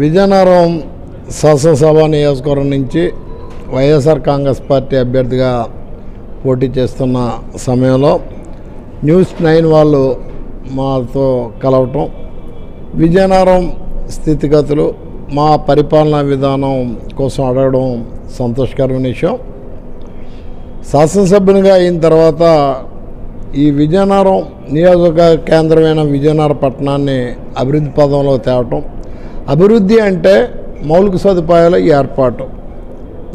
విజయనగరం శాసనసభ నియోజకవర్గం నుంచి వైఎస్ఆర్ కాంగ్రెస్ పార్టీ అభ్యర్థిగా పోటీ చేస్తున్న సమయంలో న్యూస్ నైన్ వాళ్ళు మాతో కలవటం విజయనగరం స్థితిగతులు మా పరిపాలనా విధానం కోసం అడగడం సంతోషకరమైన విషయం. శాసనసభ్యునిగా అయిన తర్వాత ఈ విజయనగరం నియోజక కేంద్రమైన విజయనగరం పట్టణాన్ని అభివృద్ధి పదంలో తేవటం అభివృద్ధి అంటే మౌలిక సదుపాయాల ఏర్పాటు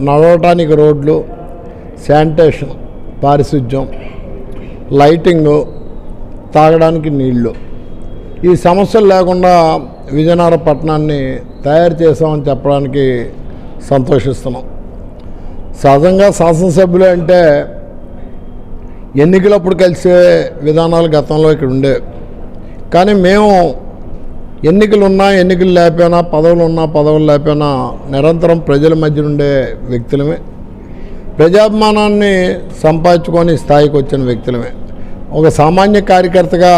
నడవటానికి రోడ్లు శానిటేషన్ పారిశుధ్యం లైటింగు తాగడానికి నీళ్ళు. ఈ సమస్యలు లేకుండా విజయనగర పట్టణాన్ని తయారు చేసామని చెప్పడానికి సంతోషిస్తున్నాం. సహజంగా శాసనసభ్యులు అంటే ఎన్నికలప్పుడు కలిసే విధానాలు గతంలో ఇక్కడ ఉండేవి. కానీ మేము ఎన్నికలు ఉన్నా ఎన్నికలు లేకపోయినా పదవులు ఉన్నా పదవులు లేకపోయినా నిరంతరం ప్రజల మధ్య ఉండే వ్యక్తులమే. ప్రజాభిమానాన్ని సంపాదించుకొని స్థాయికి వచ్చిన వ్యక్తులమే. ఒక సామాన్య కార్యకర్తగా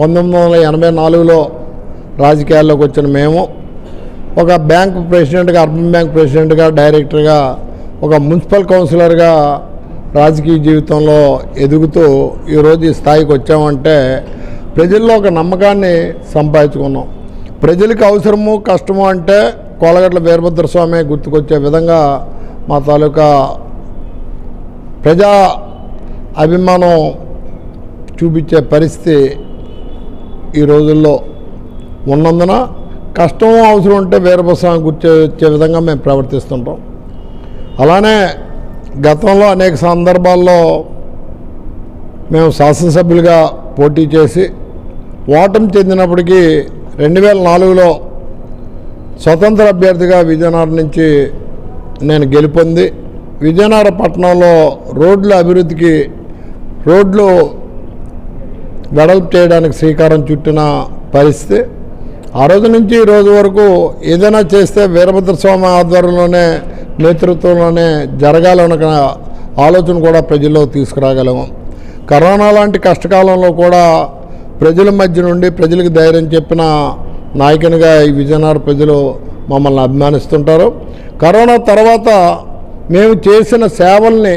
పంతొమ్మిది వందల ఎనభై నాలుగులో రాజకీయాల్లోకి వచ్చిన మేము ఒక బ్యాంక్ ప్రెసిడెంట్గా అర్బన్ బ్యాంక్ ప్రెసిడెంట్గా డైరెక్టర్గా ఒక మున్సిపల్ కౌన్సిలర్గా రాజకీయ జీవితంలో ఎదుగుతూ ఈరోజు ఈ స్థాయికి వచ్చామంటే ప్రజల్లో ఒక నమ్మకాన్ని సంపాదించుకున్నాం. ప్రజలకు అవసరము కష్టము అంటే కోలగట్ల వీరభద్ర స్వామి గుర్తుకొచ్చే విధంగా మా తాలూకా ప్రజా అభిమానం చూపించే పరిస్థితి ఈ రోజుల్లో ఉన్నందున కష్టం అవసరం ఉంటే వీరభద్రస్వామి గుర్తు వచ్చే విధంగా మేము ప్రవర్తిస్తుంటాం. అలానే గతంలో అనేక సందర్భాల్లో మేము శాసనసభ్యులుగా పోటీ చేసి ఓటమి చెందినప్పటికీ రెండు వేల నాలుగులో స్వతంత్ర అభ్యర్థిగా విజయనగరం నుంచి నేను గెలుపొంది విజయనగర పట్టణంలో రోడ్ల అభివృద్ధికి రోడ్లు వెడల్పు చేయడానికి శ్రీకారం చుట్టిన పరిస్థితి. ఆ రోజు నుంచి ఈ రోజు వరకు ఏదైనా చేస్తే వీరభద్ర స్వామి ఆధ్వర్యంలోనే నేతృత్వంలోనే జరగాలన్న ఆలోచన కూడా ప్రజల్లో తీసుకురాగలము. కరోనా లాంటి కష్టకాలంలో కూడా ప్రజల మధ్య నుండి ప్రజలకు ధైర్యం చెప్పిన నాయకునిగా ఈ విజయనగరం ప్రజలు మమ్మల్ని అభిమానిస్తుంటారు. కరోనా తర్వాత మేము చేసిన సేవల్ని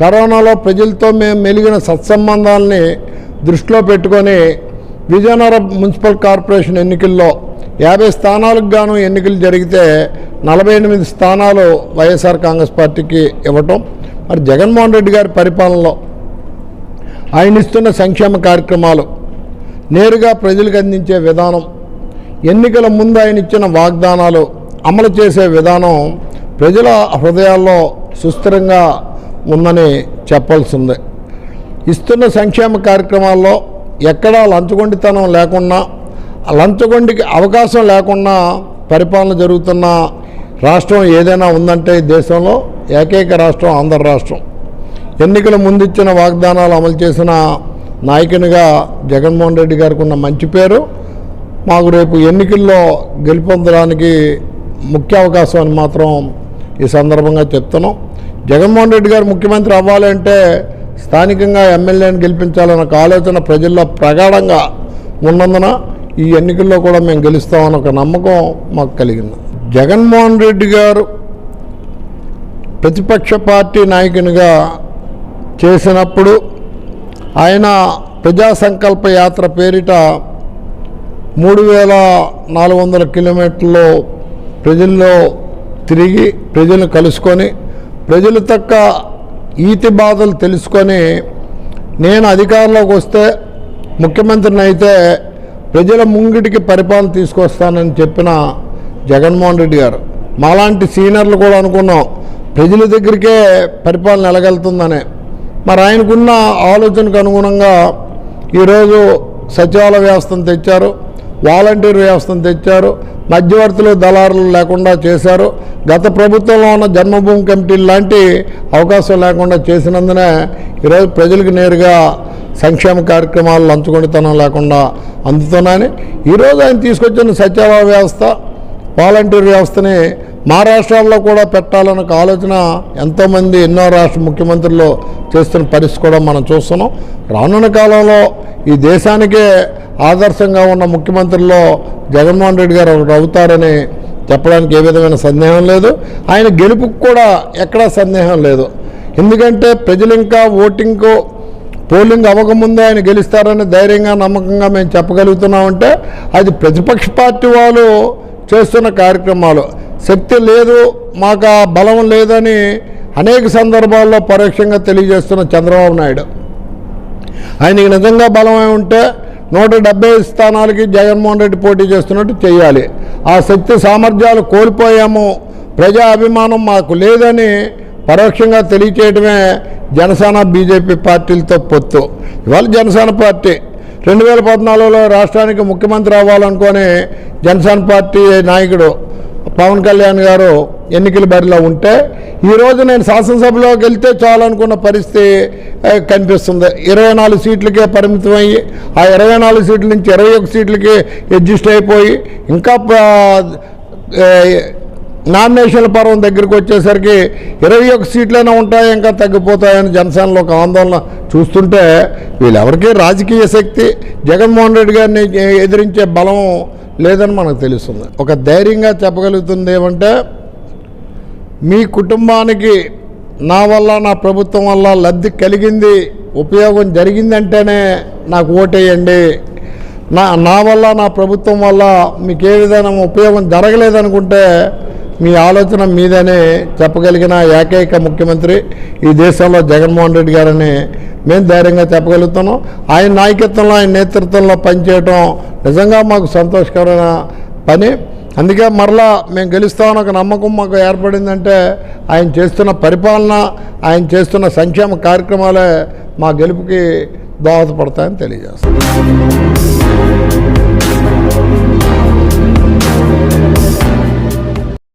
కరోనాలో ప్రజలతో మేము మెలిగిన సత్సంబంధాలని దృష్టిలో పెట్టుకొని విజయనగరం మున్సిపల్ కార్పొరేషన్ ఎన్నికల్లో యాభై స్థానాలకు గాను ఎన్నికలు జరిగితే నలభై ఎనిమిది స్థానాలు వైఎస్ఆర్ కాంగ్రెస్ పార్టీకి ఇవ్వటం. మరి జగన్మోహన్ రెడ్డి గారి పరిపాలనలో ఆయన ఇస్తున్న సంక్షేమ కార్యక్రమాలు నేరుగా ప్రజలకు అందించే విధానం ఎన్నికల ముందు ఆయన ఇచ్చిన వాగ్దానాలు అమలు చేసే విధానం ప్రజల హృదయాల్లో సుస్థిరంగా ఉందని చెప్పాల్సిందే. ఇస్తున్న సంక్షేమ కార్యక్రమాల్లో ఎక్కడా లంచగొండితనం లేకుండా లంచగొండికి అవకాశం లేకుండా పరిపాలన జరుగుతున్న రాష్ట్రం ఏదైనా ఉందంటే దేశంలో ఏకైక రాష్ట్రం ఆంధ్ర రాష్ట్రం. ఎన్నికల ముందు ఇచ్చిన వాగ్దానాలు అమలు చేసిన నాయకునిగా జగన్మోహన్ రెడ్డి గారికి ఉన్న మంచి పేరు. మాకు రేపు ఎన్నికల్లో గెలుపొందడానికి ముఖ్య అవకాశం అని మాత్రం ఈ సందర్భంగా చెప్తున్నాం. జగన్మోహన్ రెడ్డి గారు ముఖ్యమంత్రి అవ్వాలంటే స్థానికంగా ఎమ్మెల్యేని గెలిపించాలన్న ఒక ఆలోచన ప్రజల్లో ప్రగాఢంగా ఉన్నందున ఈ ఎన్నికల్లో కూడా మేము గెలుస్తామని ఒక నమ్మకం మాకు కలిగింది. జగన్మోహన్ రెడ్డి గారు ప్రతిపక్ష పార్టీ నాయకునిగా చేసినప్పుడు ఆయన ప్రజా సంకల్ప యాత్ర పేరిట మూడు వేల నాలుగు వందల కిలోమీటర్లు ప్రజల్లో తిరిగి ప్రజలను కలుసుకొని ప్రజల తక్క ఈతి బాధలు తెలుసుకొని నేను అధికారంలోకి వస్తే ముఖ్యమంత్రిని అయితే ప్రజల ముంగిటికి పరిపాలన తీసుకొస్తానని చెప్పిన జగన్మోహన్ రెడ్డి గారు. మాలాంటి సీనియర్లు కూడా అనుకున్నాం ప్రజల దగ్గరికే పరిపాలన ఎలగలుతుందని మరి ఆయనకున్న ఆలోచనకు అనుగుణంగా ఈరోజు సచివాలయ వ్యవస్థను తెచ్చారు వాలంటీర్ వ్యవస్థను తెచ్చారు మధ్యవర్తులు దళారులు లేకుండా చేశారు. గత ప్రభుత్వంలో ఉన్న జన్మభూమి కమిటీ లాంటి అవకాశం లేకుండా చేసినందునే ఈరోజు ప్రజలకు నేరుగా సంక్షేమ కార్యక్రమాలు లంచుకొనితనం లేకుండా అందుతున్నాయని. ఈరోజు ఆయన తీసుకొచ్చిన సచివాలయ వ్యవస్థ వాలంటీర్ వ్యవస్థని మహారాష్ట్రాల్లో కూడా పెట్టాలన్న ఆలోచన ఎంతోమంది ఎన్నో రాష్ట్ర ముఖ్యమంత్రులు చేస్తున్న పరిస్థితి కూడా మనం చూస్తున్నాం. రానున్న కాలంలో ఈ దేశానికే ఆదర్శంగా ఉన్న ముఖ్యమంత్రుల్లో జగన్మోహన్ రెడ్డి గారు ఒకటి అవుతారని చెప్పడానికి ఏ విధమైన సందేహం లేదు. ఆయన గెలుపుకు కూడా ఎక్కడా సందేహం లేదు. ఎందుకంటే ప్రజలు ఇంకా ఓటింగ్కు పోలింగ్ అవ్వకముందే ఆయన గెలుస్తారని ధైర్యంగా నమ్మకంగా మేము చెప్పగలుగుతున్నామంటే అది ప్రతిపక్ష పార్టీ వాళ్ళు చేస్తున్న కార్యక్రమాలు. శక్తి లేదు మాకు ఆ బలం లేదని అనేక సందర్భాల్లో పరోక్షంగా తెలియజేస్తున్న చంద్రబాబు నాయుడు. ఆయనకి నిజంగా బలమై ఉంటే నూట డెబ్బై స్థానాలకి జగన్మోహన్ రెడ్డి పోటీ చేస్తున్నట్టు చేయాలి. ఆ శక్తి సామర్థ్యాలు కోల్పోయాము. ప్రజా అభిమానం మాకు లేదని పరోక్షంగా తెలియచేయడమే జనసేన బీజేపీ పార్టీలతో పొత్తు. ఇవాళ జనసేన పార్టీ రెండు వేల పద్నాలుగులో రాష్ట్రానికి ముఖ్యమంత్రి అవ్వాలనుకునే జనసేన పార్టీ నాయకుడు పవన్ కళ్యాణ్ గారు ఎన్నికల బరిలో ఉంటే ఈరోజు నేను శాసనసభలోకి వెళ్తే చాలనుకున్న పరిస్థితి కనిపిస్తుంది. ఇరవై నాలుగు సీట్లకే పరిమితమయ్యి ఆ ఇరవై నాలుగు సీట్ల నుంచి ఇరవై ఒక సీట్లకి అడ్జస్ట్ అయిపోయి ఇంకా నామినేషన్ల పర్వం దగ్గరికి వచ్చేసరికి ఇరవై ఒక సీట్లైనా ఉంటాయి ఇంకా తగ్గిపోతాయని జనసేనలో ఒక ఆందోళన చూస్తుంటే వీళ్ళెవరికీ రాజకీయ శక్తి? జగన్మోహన్ రెడ్డి గారిని ఎదిరించే బలం లేదని మనకు తెలుస్తుంది. ఒక ధైర్యంగా చెప్పగలుగుతుంది ఏమంటే మీ కుటుంబానికి నా వల్ల నా ప్రభుత్వం వల్ల లబ్ధి కలిగింది ఉపయోగం జరిగిందంటేనే నాకు ఓటేయండి. నా నా వల్ల నా ప్రభుత్వం వల్ల మీకు ఏ విధంగా ఉపయోగం జరగలేదనుకుంటే మీ ఆలోచన మీదనే చెప్పగలిగిన ఏకైక ముఖ్యమంత్రి ఈ దేశంలో జగన్మోహన్ రెడ్డి గారని మేము ధైర్యంగా చెప్పగలుగుతున్నాం. ఆయన నాయకత్వంలో ఆయన నేతృత్వంలో పనిచేయటం నిజంగా మాకు సంతోషకరమైన పని. అందుకే మరలా మేము గెలుస్తామని ఒక నమ్మకం మాకు ఏర్పడిందంటే ఆయన చేస్తున్న పరిపాలన ఆయన చేస్తున్న సంక్షేమ కార్యక్రమాలే మా గెలుపుకి దోహదపడతాయని తెలియజేస్తాం